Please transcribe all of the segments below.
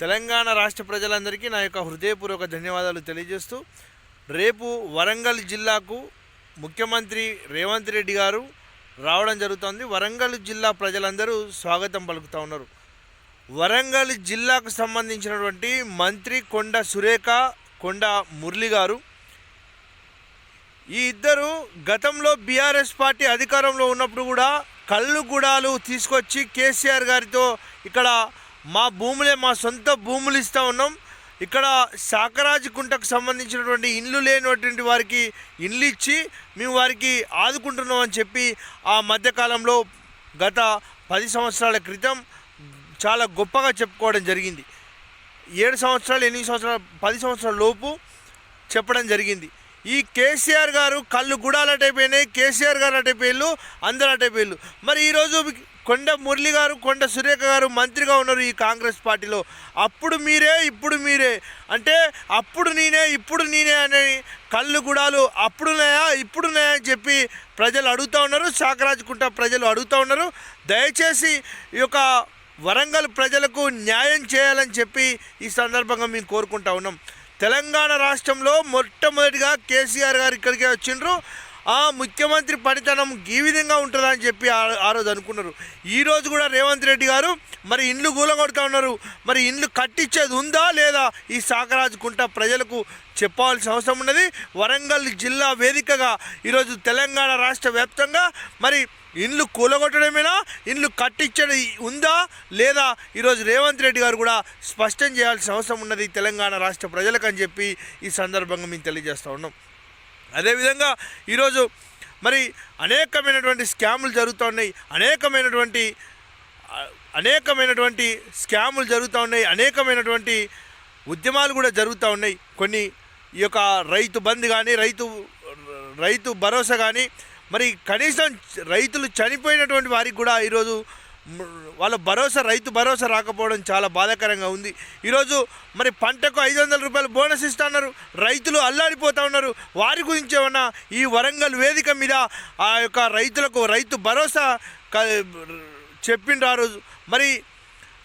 తెలంగాణ రాష్ట్ర ప్రజలందరికీ నా యొక్క హృదయపూర్వక ధన్యవాదాలు తెలియజేస్తూ రేపు వరంగల్ జిల్లాకు ముఖ్యమంత్రి రేవంత్ రెడ్డి గారు రావడం జరుగుతుంది. వరంగల్ జిల్లా ప్రజలందరూ స్వాగతం పలుకుతూ ఉన్నారు. వరంగల్ జిల్లాకు సంబంధించినటువంటి మంత్రి కొండ సురేఖ కొండ మురళి గారు ఈ ఇద్దరు గతంలో బీఆర్ఎస్ పార్టీ అధికారంలో ఉన్నప్పుడు కూడా కళ్ళు గుడాలు తీసుకొచ్చి కేసీఆర్ గారితో ఇక్కడ మా భూములే మా సొంత భూములు ఇస్తూ ఉన్నాం. ఇక్కడ శాకరాజుకుంటకు సంబంధించినటువంటి ఇండ్లు లేనటువంటి వారికి ఇండ్లు ఇచ్చి మేము వారికి ఆదుకుంటున్నాం అని చెప్పి ఆ మధ్యకాలంలో గత పది సంవత్సరాల క్రితం చాలా గొప్పగా చెప్పుకోవడం జరిగింది. ఏడు సంవత్సరాలు ఎనిమిది సంవత్సరాలు పది సంవత్సరాల లోపు చెప్పడం జరిగింది. ఈ కేసీఆర్ గారు కళ్ళు గుడాలు అటైపోయినాయి కేసీఆర్ గారు అటైపోయిళ్ళు అందరు అటైపోయిళ్ళు మరి ఈరోజు కొండ మురళి గారు కొండ సురేఖ గారు మంత్రిగా ఉన్నారు ఈ కాంగ్రెస్ పార్టీలో. అప్పుడు మీరే ఇప్పుడు మీరే. అంటే అప్పుడు నేనే ఇప్పుడు నేనే అని కళ్ళు గుడాలు అప్పుడున్నాయా ఇప్పుడున్నాయా అని చెప్పి ప్రజలు అడుగుతూ ఉన్నారు. శాకరాజుకుంట ప్రజలు అడుగుతూ ఉన్నారు. దయచేసి ఈ యొక్క వరంగల్ ప్రజలకు న్యాయం చేయాలని చెప్పి ఈ సందర్భంగా మేము కోరుకుంటా ఉన్నాం. తెలంగాణ రాష్ట్రంలో మొట్టమొదటిగా కేసీఆర్ గారు ఇక్కడికే వచ్చిండ్రు. ఆ ముఖ్యమంత్రి పనితనం ఈ విధంగా ఉంటుందని చెప్పి ఆ రోజు అనుకున్నారు. ఈ రోజు కూడా రేవంత్ రెడ్డి గారు మరి ఇండ్లు గూలగొడుతూ ఉన్నారు. మరి ఇండ్లు కట్టించేది ఉందా లేదా? ఈ సాకరాజుకుంట ప్రజలకు చెప్పాల్సిన అవసరం ఉన్నది. వరంగల్ జిల్లా వేదికగా ఈరోజు తెలంగాణ రాష్ట్ర వ్యాప్తంగా మరి ఇండ్లు కూలగొట్టడమేనా? ఇండ్లు కట్టించడం ఉందా లేదా? ఈరోజు రేవంత్ రెడ్డి గారు కూడా స్పష్టం చేయాల్సిన అవసరం ఉన్నది తెలంగాణ రాష్ట్ర ప్రజలకు అని చెప్పి ఈ సందర్భంగా మేము తెలియజేస్తూ ఉన్నాం. అదేవిధంగా ఈరోజు మరి అనేకమైనటువంటి స్కాములు జరుగుతూ ఉన్నాయి. అనేకమైనటువంటి అనేకమైనటువంటి స్కాములు జరుగుతూ ఉన్నాయి. అనేకమైనటువంటి ఉద్యమాలు కూడా జరుగుతూ ఉన్నాయి. కొన్ని ఈ యొక్క రైతు బంద్ కానీ రైతు రైతు భరోసా కానీ మరి కనీసం రైతులు చనిపోయినటువంటి వారికి కూడా ఈరోజు వాళ్ళ భరోసా రైతు భరోసా రాకపోవడం చాలా బాధాకరంగా ఉంది. ఈరోజు మరి పంటకు ఐదు వందల రూపాయలు బోనస్ ఇస్తున్నారు. రైతులు అల్లాడిపోతూ ఉన్నారు. వారి గురించి ఏమన్నా ఈ వరంగల్ వేదిక మీద ఆ యొక్క రైతులకు రైతు భరోసా క- చెప్పిండ్రు ఆ రోజు. మరి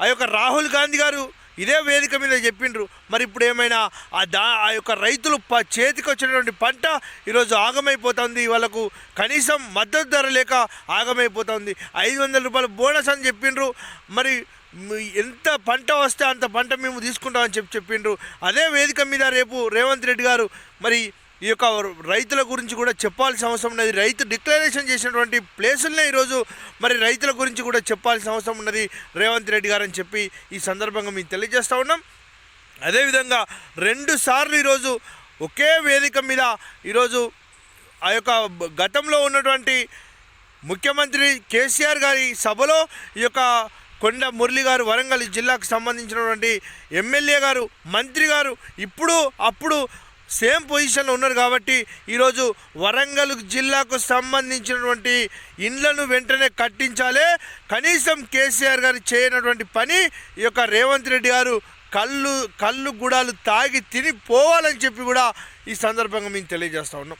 ఆ యొక్క రాహుల్ గాంధీ గారు ఇదే వేదిక మీద చెప్పిండ్రు. మరి ఇప్పుడు ఏమైనా ఆ దా ఆ యొక్క రైతులు ప చేతికి వచ్చినటువంటి పంట ఈరోజు ఆగమైపోతుంది. వాళ్ళకు కనీసం మద్దతు ధర లేక ఆగమైపోతుంది. ఐదు వందల రూపాయలు బోనస్ అని చెప్పిండ్రు. మరి ఎంత పంట వస్తే అంత పంట మేము తీసుకుంటామని చెప్పి చెప్పిండ్రు. అదే వేదిక మీద రేపు రేవంత్ రెడ్డి గారు మరి ఈ యొక్క రైతుల గురించి కూడా చెప్పాల్సిన అవసరం ఉన్నది. రైతు డిక్లరేషన్ చేసినటువంటి ప్లేసులనే ఈరోజు మరి రైతుల గురించి కూడా చెప్పాల్సిన అవసరం ఉన్నది రేవంత్ రెడ్డి గారు అని చెప్పి ఈ సందర్భంగా మేము తెలియజేస్తూ ఉన్నాం. అదేవిధంగా రెండు సార్లు ఈరోజు ఒకే వేదిక మీద ఈరోజు ఆ యొక్క గతంలో ఉన్నటువంటి ముఖ్యమంత్రి కేసీఆర్ గారి సభలో ఈ యొక్క కొండ మురళి గారు వరంగల్ జిల్లాకు సంబంధించినటువంటి ఎమ్మెల్యే గారు మంత్రి గారు ఇప్పుడు అప్పుడు సేమ్ పొజిషన్లో ఉన్నారు కాబట్టి ఈరోజు వరంగల్ జిల్లాకు సంబంధించినటువంటి ఇండ్లను వెంటనే కట్టించాలి. కనీసం కేసీఆర్ గారు చేయనటువంటి పని ఈ యొక్క రేవంత్ రెడ్డి గారు కళ్ళు కళ్ళు గుడాలు తాగి తిని పోవాలని చెప్పి కూడా ఈ సందర్భంగా మేము తెలియజేస్తూ ఉన్నాం.